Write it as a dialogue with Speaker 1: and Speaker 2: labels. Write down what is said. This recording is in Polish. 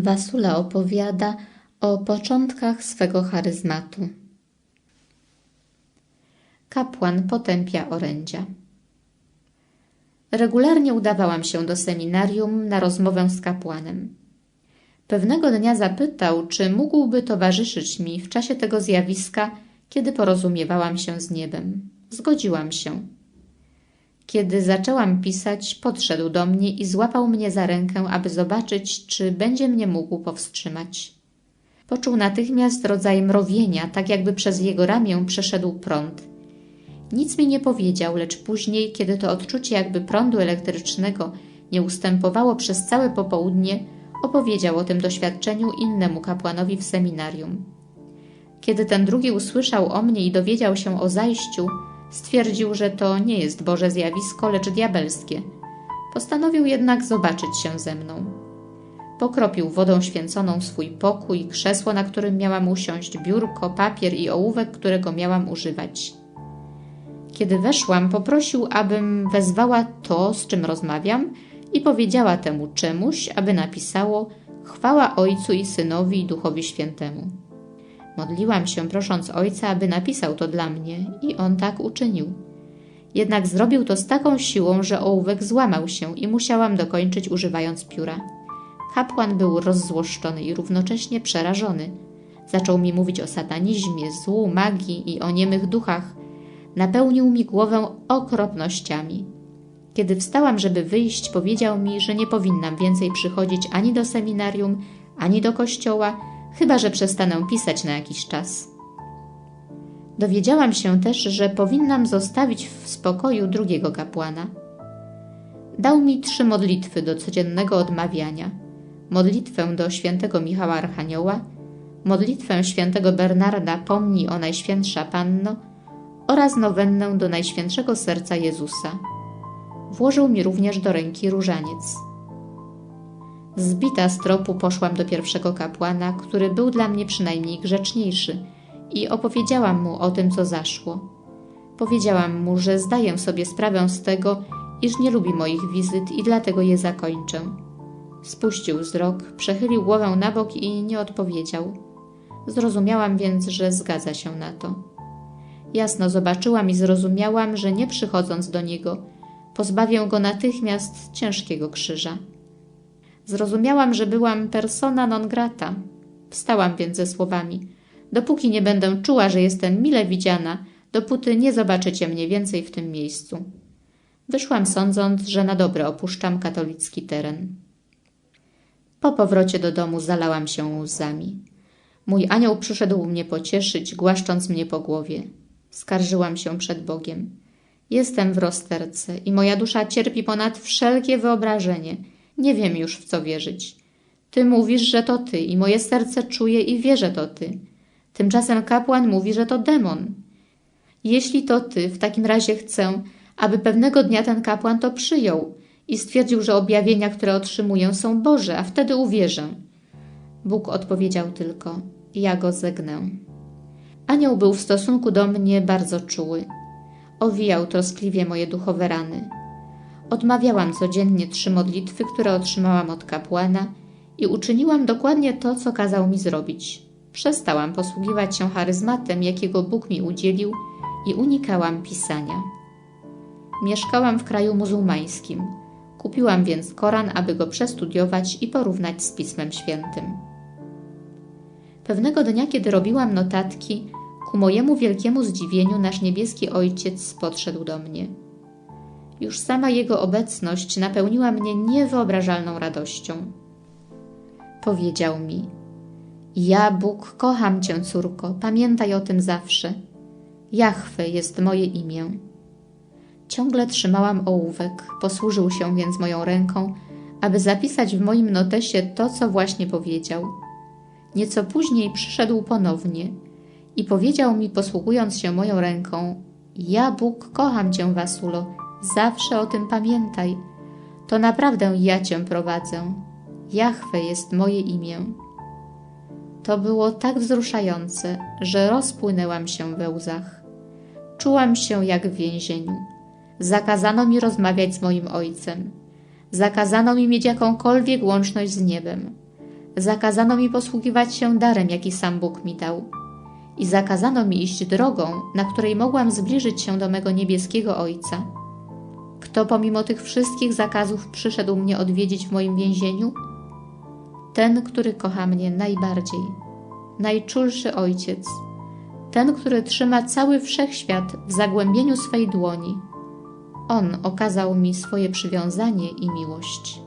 Speaker 1: Wasula opowiada o początkach swego charyzmatu. Kapłan potępia orędzia. Regularnie udawałam się do seminarium na rozmowę z kapłanem. Pewnego dnia zapytał, czy mógłby towarzyszyć mi w czasie tego zjawiska, kiedy porozumiewałam się z niebem. Zgodziłam się. Kiedy zaczęłam pisać, podszedł do mnie i złapał mnie za rękę, aby zobaczyć, czy będzie mnie mógł powstrzymać. Poczuł natychmiast rodzaj mrowienia, tak jakby przez jego ramię przeszedł prąd. Nic mi nie powiedział, lecz później, kiedy to odczucie jakby prądu elektrycznego nie ustępowało przez całe popołudnie, opowiedział o tym doświadczeniu innemu kapłanowi w seminarium. Kiedy ten drugi usłyszał o mnie i dowiedział się o zajściu, stwierdził, że to nie jest Boże zjawisko, lecz diabelskie. Postanowił jednak zobaczyć się ze mną. Pokropił wodą święconą swój pokój, krzesło, na którym miałam usiąść, biurko, papier i ołówek, którego miałam używać. Kiedy weszłam, poprosił, abym wezwała to, z czym rozmawiam, i powiedziała temu czemuś, aby napisało Chwała Ojcu i Synowi i Duchowi Świętemu. Modliłam się, prosząc Ojca, aby napisał to dla mnie, i on tak uczynił. Jednak zrobił to z taką siłą, że ołówek złamał się i musiałam dokończyć używając pióra. Kapłan był rozzłoszczony i równocześnie przerażony. Zaczął mi mówić o satanizmie, złu, magii i o niemych duchach. Napełnił mi głowę okropnościami. Kiedy wstałam, żeby wyjść, powiedział mi, że nie powinnam więcej przychodzić ani do seminarium, ani do kościoła, chyba że przestanę pisać na jakiś czas. Dowiedziałam się też, że powinnam zostawić w spokoju drugiego kapłana. Dał mi trzy modlitwy do codziennego odmawiania: modlitwę do świętego Michała Archanioła, modlitwę świętego Bernarda Pomni o Najświętsza Panno oraz nowennę do Najświętszego Serca Jezusa. Włożył mi również do ręki różaniec. Zbita z tropu poszłam do pierwszego kapłana, który był dla mnie przynajmniej grzeczniejszy i opowiedziałam mu o tym, co zaszło. Powiedziałam mu, że zdaję sobie sprawę z tego, iż nie lubi moich wizyt i dlatego je zakończę. Spuścił wzrok, przechylił głowę na bok i nie odpowiedział. Zrozumiałam więc, że zgadza się na to. Jasno zobaczyłam i zrozumiałam, że nie przychodząc do niego, pozbawię go natychmiast ciężkiego krzyża. Zrozumiałam, że byłam persona non grata. Wstałam więc ze słowami: Dopóki nie będę czuła, że jestem mile widziana, dopóty nie zobaczycie mnie więcej w tym miejscu. Wyszłam sądząc, że na dobre opuszczam katolicki teren. Po powrocie do domu zalałam się łzami. Mój anioł przyszedł mnie pocieszyć, głaszcząc mnie po głowie. Skarżyłam się przed Bogiem. Jestem w rozterce i moja dusza cierpi ponad wszelkie wyobrażenie. Nie wiem już w co wierzyć. Ty mówisz, że to ty i moje serce czuje i wie, że to ty. Tymczasem kapłan mówi, że to demon. Jeśli to ty, w takim razie chcę, aby pewnego dnia ten kapłan to przyjął i stwierdził, że objawienia, które otrzymuję, są Boże, a wtedy uwierzę. Bóg odpowiedział tylko: Ja go zegnę. Anioł był w stosunku do mnie bardzo czuły. Owijał troskliwie moje duchowe rany. Odmawiałam codziennie trzy modlitwy, które otrzymałam od kapłana i uczyniłam dokładnie to, co kazał mi zrobić. Przestałam posługiwać się charyzmatem, jakiego Bóg mi udzielił i unikałam pisania. Mieszkałam w kraju muzułmańskim. Kupiłam więc Koran, aby go przestudiować i porównać z Pismem Świętym. Pewnego dnia, kiedy robiłam notatki, ku mojemu wielkiemu zdziwieniu nasz niebieski ojciec podszedł do mnie. Już sama jego obecność napełniła mnie niewyobrażalną radością. Powiedział mi: Ja, Bóg, kocham cię, córko, pamiętaj o tym zawsze. Jahwe jest moje imię. Ciągle trzymałam ołówek, posłużył się więc moją ręką, aby zapisać w moim notesie to, co właśnie powiedział. Nieco później przyszedł ponownie i powiedział mi, posługując się moją ręką: Ja, Bóg, kocham cię, Wasulo, zawsze o tym pamiętaj. To naprawdę ja cię prowadzę. Jahwe jest moje imię. To było tak wzruszające, że rozpłynęłam się we łzach. Czułam się jak w więzieniu. Zakazano mi rozmawiać z moim ojcem. Zakazano mi mieć jakąkolwiek łączność z niebem. Zakazano mi posługiwać się darem, jaki sam Bóg mi dał. I zakazano mi iść drogą, na której mogłam zbliżyć się do mego niebieskiego Ojca. Kto pomimo tych wszystkich zakazów przyszedł mnie odwiedzić w moim więzieniu? Ten, który kocha mnie najbardziej, najczulszy Ojciec, ten, który trzyma cały wszechświat w zagłębieniu swej dłoni. On okazał mi swoje przywiązanie i miłość.